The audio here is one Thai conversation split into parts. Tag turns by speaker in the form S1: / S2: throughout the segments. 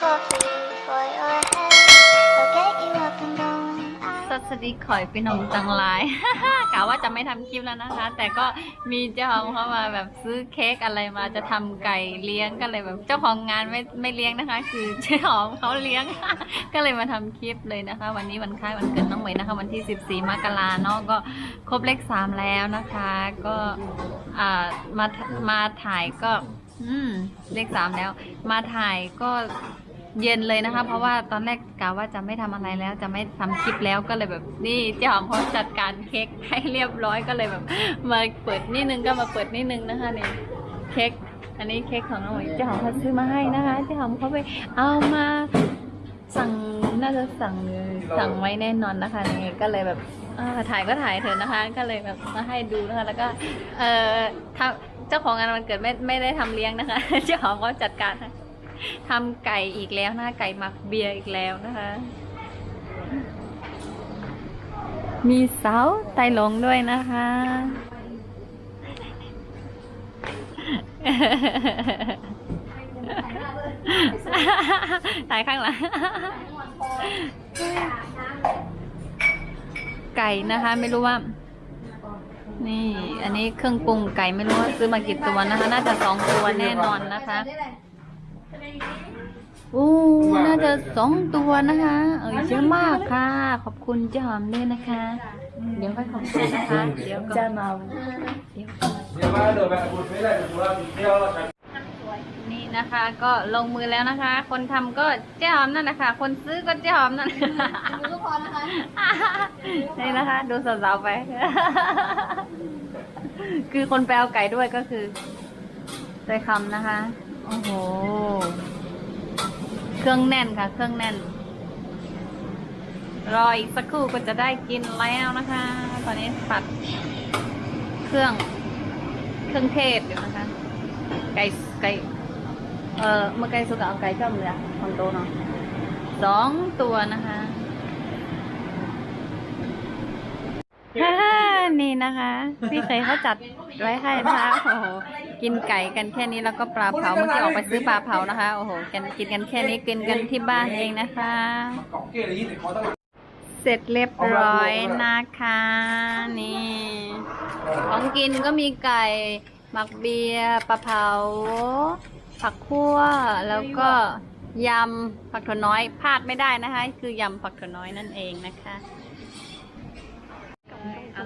S1: สวัสดีข่อยพี่น้องจังไรกะว่าจะไม่ทำคลิปแล้วนะคะ แต่ก็มีเจ้าของเขามาแบบซื้อเค้กอะไรมาจะทำไก่เลี้ยงก็เลยแบบเจ้าของงานไม่ไม่เลี้ยงนะคะ คือเจ้าของเขาเลี้ยง ก็เลยมาทำคลิปเลยนะคะ วันนี้วันคล้ายวันเกิดน้องเหมยนะคะ วันที่ 14 มกราเนาะก็ครบเลขสามแล้วนะคะ ก็อ่ามามาถ่ายก็ อืมเลขสามแล้ว มาถ่ายก็ เย็นเลยนะคะ เพราะว่าตอนแรกกะว่าจะไม่ทำอะไรแล้ว จะไม่ทำคลิปแล้วก็เลยแบบนี่เจ้าของเขาจัดการเค้กให้เรียบร้อยก็เลยแบบ มาเปิดนิดนึงก็มาเปิดนิดนึงนะคะนี่เค้กอันนี้เค้กของน้องหมวยเจ้าของเขาซื้อมาให้นะคะเจ้าของเขาไปเอามาสั่งน่าจะสั่งสั่งไว้แน่นอนนะคะนี่ก็เลยแบบถ่ายก็ถ่ายเถอะนะคะ ก็เลยแบบมาให้ดูนะคะ แล้วก็ เออทำเจ้าของงานวันเกิดไม่ไม่ได้ทำเลี้ยงนะคะ เจ้าของเขาจัดการให้ ทำไก่อีกแล้วนะคะไก่หมักเบียร์อีกแล้วนะคะ มีเสาไต่หลงด้วยนะคะถ่ายข้างหลังไก่นะคะ ไม่รู้ว่า นี่ อันนี้เครื่องปรุงไก่ไม่รู้ว่าซื้อมากี่ตัวนะคะ น่าจะสองตัวแน่นอนนะคะ อู้น่าจะสองตัวนะคะ เออเยอะมากค่ะ ขอบคุณเจ้าหอมด้วยนะคะ เดี๋ยวค่อยขอบคุณนะคะ เดี๋ยวจะมาเดี๋ยวก่อน
S2: Llamado, me acuerdo, la cultura,
S1: นี่นะคะก็ลงมือแล้วนะคะ คนทำก็เจ้าหอมนั่นแหละค่ะคนซื้อก็เจ้าหอมนั่นทุกคนนะคะนี่นะคะ ดูสาวๆไป คือคนแปลไก่ด้วยก็คือใจคำนะคะ โอ้โห เครื่องแน่นค่ะ เครื่องแน่น รออีกสักครู่ก็จะได้กินแล้วนะคะ ตอนนี้ผัดเครื่อง เครื่องเทศอยู่นะคะ ไก่ไก่เออเมื่อไก่สุกเอาไก่ชอบเลยคอนโตเนาะสองตัวนะคะ นี่นะคะ พี่เคยเขาจัดไว้ให้นะคะโอ้โหกินไก่กันแค่นี้แล้วก็ปลาเผาเมื่อกี้ออกไปซื้อปลาเผานะคะโอ้โหกันกินกันแค่นี้กินกันที่บ้านเองนะคะ เสร็จเรียบร้อยนะคะนี่ของกินก็มีไก่หมักเบียร์ปลาเผา ผักคั่วแล้วก็ยำผักถั่วน้อยพลาดไม่ได้นะคะ คือยำผักถั่วน้อยนั่นเองนะคะ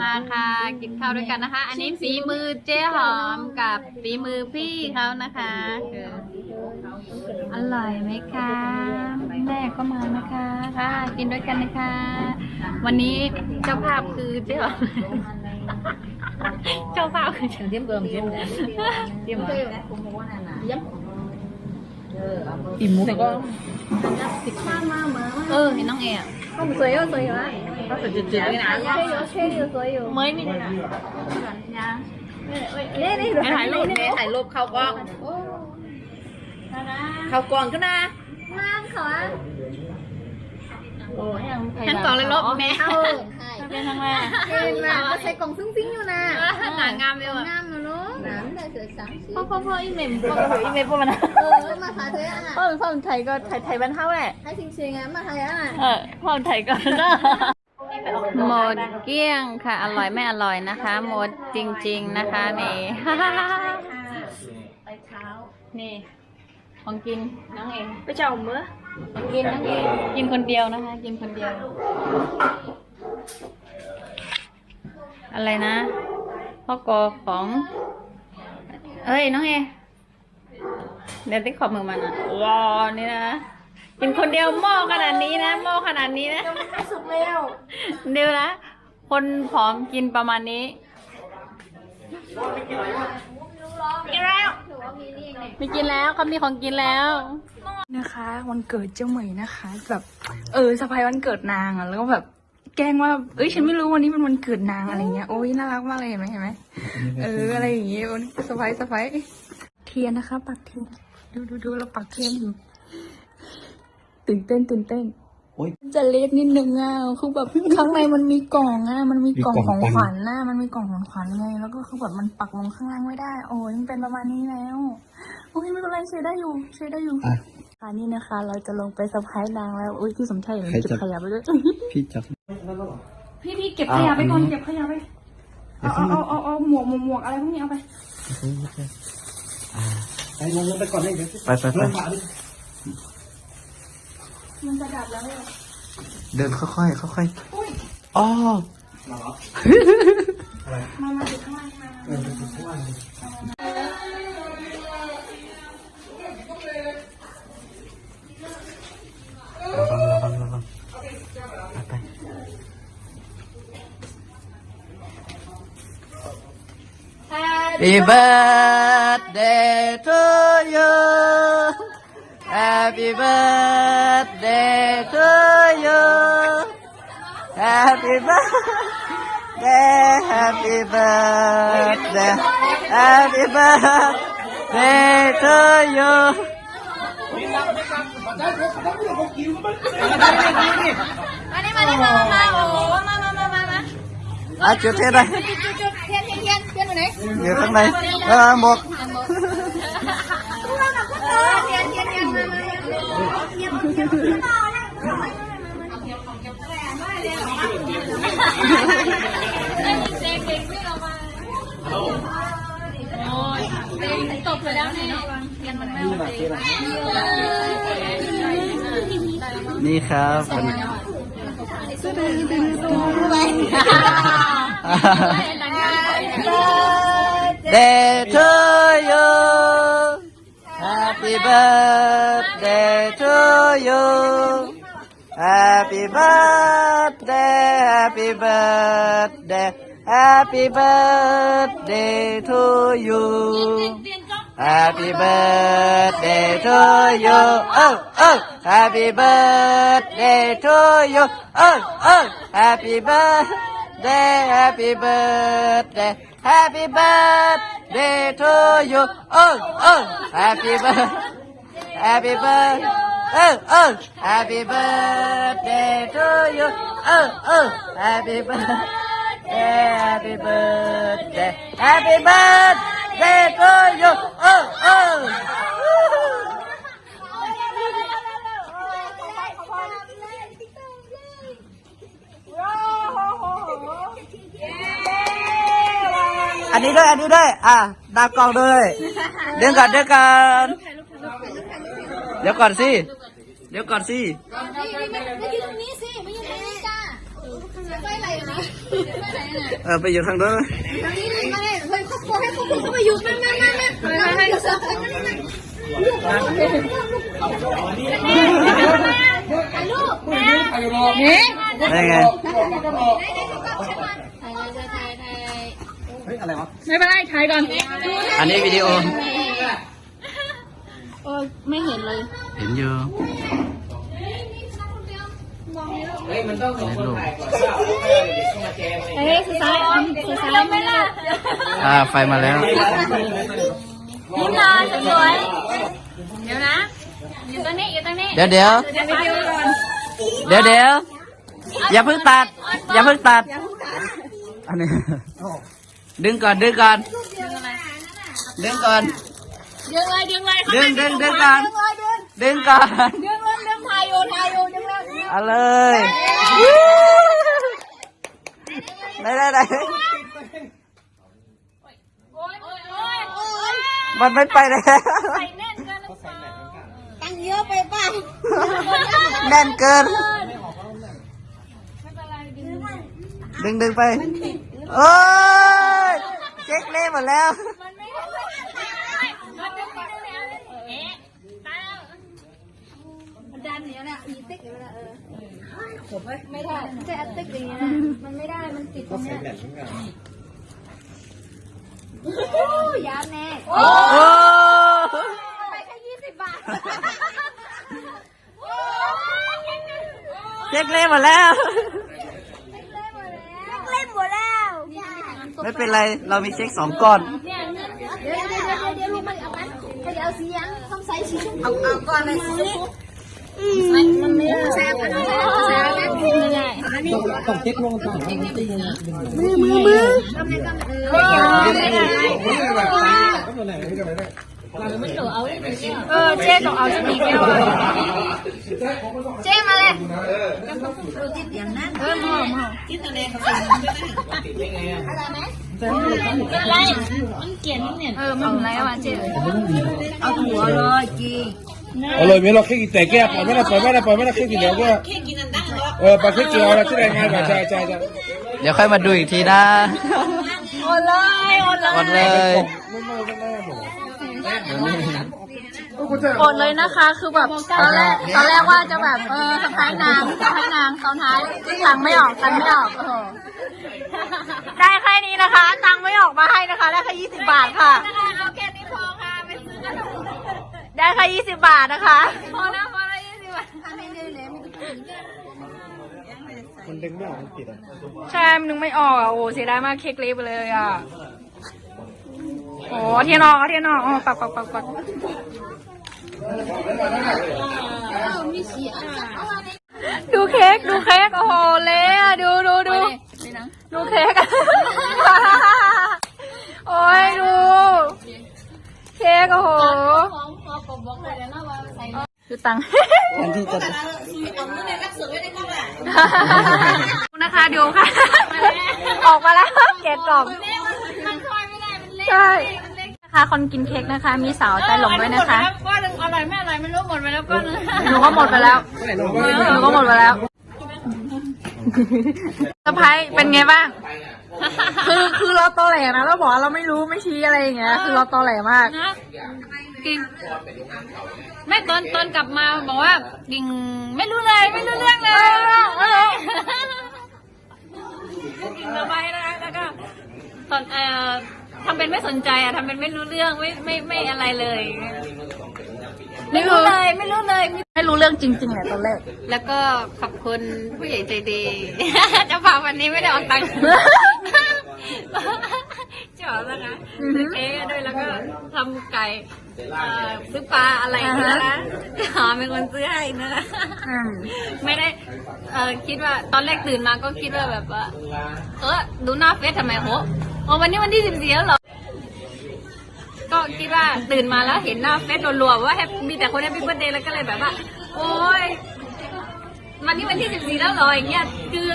S1: มาค่ะ กินข้าวด้วยกันนะคะ อันนี้ฝีมือเจ๊หอมกับฝีมือพี่เขานะคะคืออร่อยไหมคะแม่ก็มานะคะค่ะกินด้วยกันนะคะ วันนี้เจ้าภาพคือเจ๊หอมเจ้าภาพคือ
S3: Tiêm cơm tiêm nè Tiêm mà Im muốn có
S1: เออเห็นน้องเอ๋ อะ
S3: Không sấy ơi sấy quá Nó phải trượt trượt cái nào
S1: mới đi
S3: นี่นี่ถ่ายรูปนี่ถ่ายรูปเข้ากล้อง เข้ากล้องก็นะ
S1: ฉันก่อนเลยลบแม่เป็นทางแม่
S3: มาใส่กล่องซึ้งซึ้งอยู่นะ
S1: หางามเลยว่ะ
S3: น้ำนะลูกน้ำได้สวยสัง
S1: พ่อพ่อพ่ออีเม มพ่อพ่ออีเมมพ่อมัน
S3: เออมาขายเธออะ
S1: พ่อพ่อไทยก็ไทยไทยบ้านเท่าแหละ
S3: ให้จริงๆอะมาขายอะ
S1: เออพ่อไทยก็หมดเกลี้ยงค่ะ อร่อยไม่อร่อยนะคะ หมดจริง ๆนะคะนี่
S3: ไปเช้า
S1: นี่ของกินน้องเอง
S3: ไปเจ้าเมื่อ
S1: ของกินน้องเองกินคนเดียวนะคะ กินคนเดียว อะไรนะพ่อกอของ เอ้ยน้องเอเดี๋ยวติ๊กขอบมือมันอะว้าวนี่นะกินคนเดียวหม้อขนาดนี้นะหม้อขนาดนี้นะ
S3: ไม่สุกแล้ว
S1: เดี๋ยวนะคนผอมกินประมาณนี้กินแล้วไม่กินแล้วเขามีของกินแล้ว
S4: นะคะ วันเกิดเจ้าเหมยนะคะ แบบ เออสะพายวันเกิดนางอะแล้วก็แบบ แกล้งว่า เอ้ย ฉันไม่รู้วันนี้เป็นวันเกิดนางอะไรเงี้ย โอ้ย น่ารักมากเลยเห็นไหมเห็นไหมเออ อะไรอย่างเงี้ยวันสะพายสะพายเทียนนะคะ ปักเทียน ดูดูดูเราปักเทียนอยู่ตื่นเต้นตื่นเต้น
S2: โอ๊ย
S4: จะเล็กนิดนึงอะคือแบบข้างในมันมีกล่องอะ มันมีกล่อง
S2: มีกล่
S4: ข
S2: อ
S4: องง
S2: ตังค์
S4: ขวัญน่ะมันมีกล่องของขวัญไง แล้วก็คือแบบมันปักลงข้างล่างไม่ได้ โอ้ยมันเป็นประมาณนี้แล้ว โอ้ยไม่เป็นไรใช้ได้อยู่ใช้ได้อยู่
S2: อะ
S4: ค่ะนี่นะคะ เราจะลงไปสะพายนางแล้วอุ้ยพี่สมชายอย่าลืมเก็บขยะไปด้วย
S5: พี่จับ
S4: พี่พี่เก็บขยะไปก่อนเก็บขยะไปเอาเอาเอาเอาเอาหมวกหมวกหมวกอะไรพวกนี้เอาไป
S2: ไปลงไปก่อนเลยเดี๋ยว
S5: ไปไปไป
S4: มันจะดับแล้ว
S5: เดินค่อยๆค่อยๆอ๋อ
S4: มามาเก็บข้างล่างมา
S5: ระ Happy birthday to you. Happy birthday to you. Happy birthday, happy birthday, happy birthday to you.
S1: Mana mana mama, mama. อะ
S5: จุดเทียนเลย
S1: เทียนเทียนเทียนเทียนอยู่ไหน
S5: อยู่ข้างในเออหมก
S1: เทียนเทียนเทียนมามาเด็กเด็กไม่ออกมาโอ้ยเด็กตบไปแล้วนี่เทียนมันไม่โอเค
S5: นี่ครับ birthday to you. Happy birthday to you. Happy birthday, happy birthday, happy birthday to you. Happy birthday to you. Oh, oh. Happy birthday to you. Oh oh. Happy birthday Happy birthday. Happy birthday to you. Oh oh. Happy birthday Happy birthday Oh oh. Happy birthday to you. Oh oh. Happy birthday Happy birthday. Happy birthday to you. Oh oh นนี้ด้วย อันนี้ด้วย อะตากล้องด้วย เดี๋ยวก่อนเดี๋ยวก่อนเดี๋ยวก่อนสิ เดี๋ยวก่อนสิ
S1: ไม่ยืนตรงนี้สิไม่ยืนตรงนี้จ้าไปไหนนะ
S5: เออไปอยู่ทางโน้น
S1: ตรงนี้เลยมาเลยเฮ้ยครอบครัวให้ครอบครัวเข้ามาอยู่มามามามามาให้เสิร์ฟให้มามาลูกแม่
S2: ไปรอ
S1: เฮ้ย
S5: ได้ไง
S2: เฮ้ย อะไรวะ
S4: ไม่เป็นไรถ่ายก่อน
S5: อันนี้วิดีโอ
S1: เออไม่เห็นเลย
S5: เห็นอยู่
S2: เฮ้ยมันต้องสองคนถ่ายก่อนเปล่าเด็กเข้ามาแจมเลย
S1: เฮ้ยสุดท้ายสุดท้ายไม่ล่ะ
S5: อ่าไฟมาแล้ว
S1: ยิ้มหน่อยสวยเดี๋ยวนะ อยู่ตรงนี้อยู่ตรงนี้
S5: เดี๋ยวเดี๋ยว
S1: เดี๋ยววิดีโอก่อน
S5: เดี๋ยวเดี๋ยวอย่าเพิ่งตัด อย่าเพิ่งตัด อันนี้ ดึงก่อนดึงก่อนดึงก่อน
S1: ดึงเลยดึงเลย
S5: ดึงดึงดึงก่อน ดึงก่อน
S1: ดึงเลยดึงถ่ายอยู่ถ่ายอยู่ดึงเลย
S5: เอาเลยได้ได้ได้
S1: โอ้ยโอ้ยโอ้ยโอ้ย
S5: มันไม่ไปแล้ว
S1: ใส่แน่นกันหรือเปล่า
S3: ตั้งเยอะไปป่ะ
S5: แน่นเกิน ดึงดึงไป โอ้ยเช็คเล่หมดแล้ว
S1: มันไม่ได้มันดึงไปแล้วเอ๊ะตายแล้ว
S3: มันดันเนี้ยนะอีติ๊กอยู่แล้วเออไม่ได้ใช่อัติ๊กอย่างเงี้ยนะมันไม่ได้มันติดตรงเนี้ยโอ้ยามแน่
S5: โอ้
S3: ไปแค่ยี่สิบบาท
S5: เช็คเล่หมดแล้ว
S3: เล่นหมดแล้ว
S5: ไม่เป็นไรเรามีเช็คสองก้อน
S3: เดี๋ยวเดี๋ยวเดี๋ยวเดี๋ยวลูกมันเอาไปเขาจะเอาสียังต้องใส่สีชมพูเอาเอาก่อนเลยสีชมพูมันมันไม่ได้แซ่บอันนี้แซ่บแบบนี้ไม่ได้
S2: ต้องเช็คลงต่าง
S3: มือมือมือกำลังกำลัง เออไม่ได้
S2: ไม่ได้แบบก็ตัวไหนไม่ได้ไม่ได้
S4: เออเจ๊ต้องเอาจะมีแก้วอะเจ๊มาเลยเออมามา
S3: อะไรมันเกลียดนิดเนี่ย
S4: เออไม่เป็นไรอะเจ๊
S3: เอาหัวเลยจี
S6: เอาเลยไม่เราแค่กินแต่แก้ปล่อยไม่ได้ปล่อยไม่ได้ปล่อยไม่ได้แค่กินเดี๋ยวก็เออปล่อยแค่กินเอาละที่ไหนงานแบบใช่ใช่ใช่
S5: เดี๋ยวค่อยมาดูอีกทีนะ
S4: โอนเลยโอนเลย
S5: หมดเลย
S4: โอนเลยนะคะ คือแบบตอนแรกตอนแรกว่าจะแบบเออสะพายนางสะพายนางตอนท้ายตังไม่ออกตังไม่ออกโอ้โหได้แค่นี้นะคะ ตังไม่ออกมาให้นะคะ ได้แค่ยี่สิบบาทค่ะ
S1: เอาแค่นี้พอค่ะไปซื้อขนม
S4: ได้แค่ยี่สิบบาทนะคะ
S1: พอแล้วพอแล้วยี่สิบบาทไม่
S6: ได้เลยมันดึงไม่ออกมันติดอะ
S4: ใช่มันนึงไม่ออกอะโอ้เสียดายมากเค้กเละไปเลยอะ โอ้เทียนอเอเทียนออกอ๋อปักปักปักปักดูเค้กดูเค้กโอ้โหเละอะดูดูดูดูเค้กโอ้ยดู เค้กโอ้โหดูตังค์
S5: นะ
S4: นะคะดูค่ะ ออกมาแล้วเกตกล่อง ใช่นะคะคนกินเค้กนะคะ มีสาวใจหลงด้วยนะคะ
S1: ก้อนหนึ่งอร่อยไม่อร่อยไม่รู้หมดไปแล้วก้อนหนึง
S4: หนูก็หมดไปแล้วหนูก็หมดไปแล้วสะพายเป็นไงบ้าง คือคือเราตอแหลนะเราบอกว่าเราไม่รู้ไม่ชี้อะไรอย่างเงี้ยคือเราตอแหลมาก
S1: นะกิ่งไม่ตอนตอนกลับมาบอกว่ากิ่งไม่รู้เลยไม่รู้เรื่องเลยกิ่งระบายนะคะแล้วก็ตอนเอ่อ ทำเป็นไม่สนใจอะทำเป็นไม่รู้เรื่องไม่ไม่ไม่อะไรเลย ไม่รู้เลยไม่รู้เลย
S4: ไม่รู้เรื่องจริงๆแหละตอนแรก
S1: แล้วก็ขอบคุณผู้ใหญ่ใจดี เจ้าภาพวันนี้ไม่ได้ออกตังค์ เจ๋อแล้วนะซื้อเค้กด้วยแล้วก็ทำไก่เอ่อซื้อปลาอะไรอย่างเงี้ยนะหาเป็นคนซื้อให้นะคะ
S4: อืม
S1: ไม่ได้เออคิดว่าตอนแรกตื่นมาก็คิดว่าแบบว่า เออดูหน้าเฟซทำไมโห อ๋อวันนี้วันที่สิบสี่แล้วเหรอ ก็คิดว่าตื่นมาแล้วเห็นหน้าเฟซรัวๆว่าแฮปมีแต่คนแฮปปี้เบิร์ดเดย์แล้วก็เลยแบบว่า โอ๊ยวันนี้วันที่สิบสี่แล้วเหรออย่างเงี้ยคือ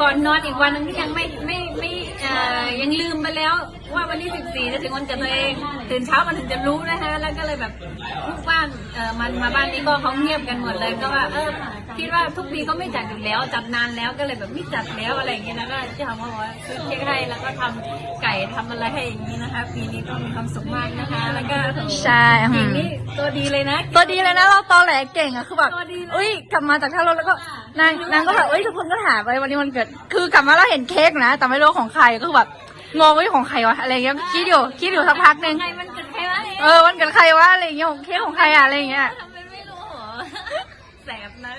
S1: ก่อนนอนอีกวันนึงที่ยังไม่ไม่ไม่ เอ่อยังลืมไปแล้วว่าวันที่สิบสี่จะถึงวันเกิดตัวเองตื่นเช้ามันถึงจะรู้นะคะแล้วก็เลยแบบทุกบ้านเอ่อมันมาบ้านนี้ก็เขาเงียบกันหมดเลยก็ว่าเออคิดว่าทุกปีก็ไม่จัดอยู่แล้วจัดนานแล้วก็เลยแบบไม่จัดแล้วอะไรอย่างเงี้ยแล้วก็จะทำมาว่าซื้อเค้กให้แล้วก็ทำไก่ทำอะไรให้อย่างนี้นะคะ ปีนี้ก็มีความสุขมากนะคะ แล้วก็
S4: ใช่อื
S1: กิ่ง
S4: ม
S1: นี่ตัวดีเลยนะ
S4: ตัวดีเลยนะเราตอแหลเก่งอะคือแบบ
S1: ตัวดีเลย
S4: อุ้ยกลับมาจากท่ารถแล้วก็ นางนางก็แบบเอ้ยทุกคนก็ถามไปวันนี้วันเกิด คือกลับมาแล้วเห็นเค้กนะแต่ไม่รู้ของใครก็คือแบบงงว่าของใครวะอะไรเงี้ยคิดอยู่คิดอยู่สักพักหนึ่ง
S1: ใครมันเกิดใครวะ
S4: เออวันเกิดใครวะอะไรเงี้ยของเค้กของใครอะอะไรเงี้ย
S1: ทำเป็นไม่รู้เหรอแสบนะ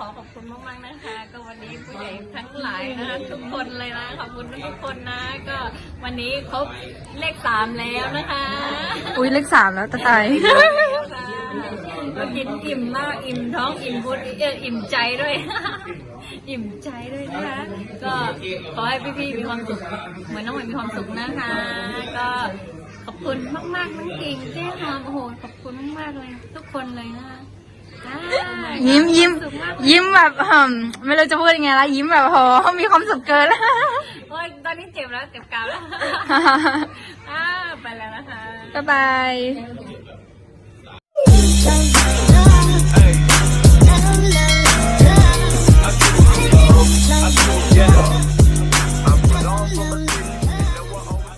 S1: ขอขอบคุณมากๆนะคะ ก็วันนี้ผู้ใหญ่ทั้งหลายนะคะทุกคนเลยนะขอบคุณทุกคนนะ ก็วันนี้ครบเลขสามแล้วนะคะ
S4: อุ้ยเลขสามแล้วตาตาย
S1: ก็กินอิ่มมากอิ่มท้องอิ่มบุญเอออิ่มใจด้วย อิ่มใจด้วยนะคะ ก็ขอให้พี่ๆมีความสุขเหมือนน้องใหม่มีความสุขนะคะ ก็ขอบคุณมากๆน้องกิ่งแจ้หอมโอ้โหขอบคุณมากๆเลยทุกคนเลยนะคะอ่า
S4: ยิ้มยิ้ม
S1: ควาสุขาก
S4: ยิ้มแบบอืมไม่รู้จะพูดยังไงละยิ้มแบบโหมีความสุขเกิน
S1: โอ้ยตอนนี้เจ็บแล้วเจ็บกรามแล้วอ่าไปแล้วนะคะ
S4: บ๊ายบาย I'm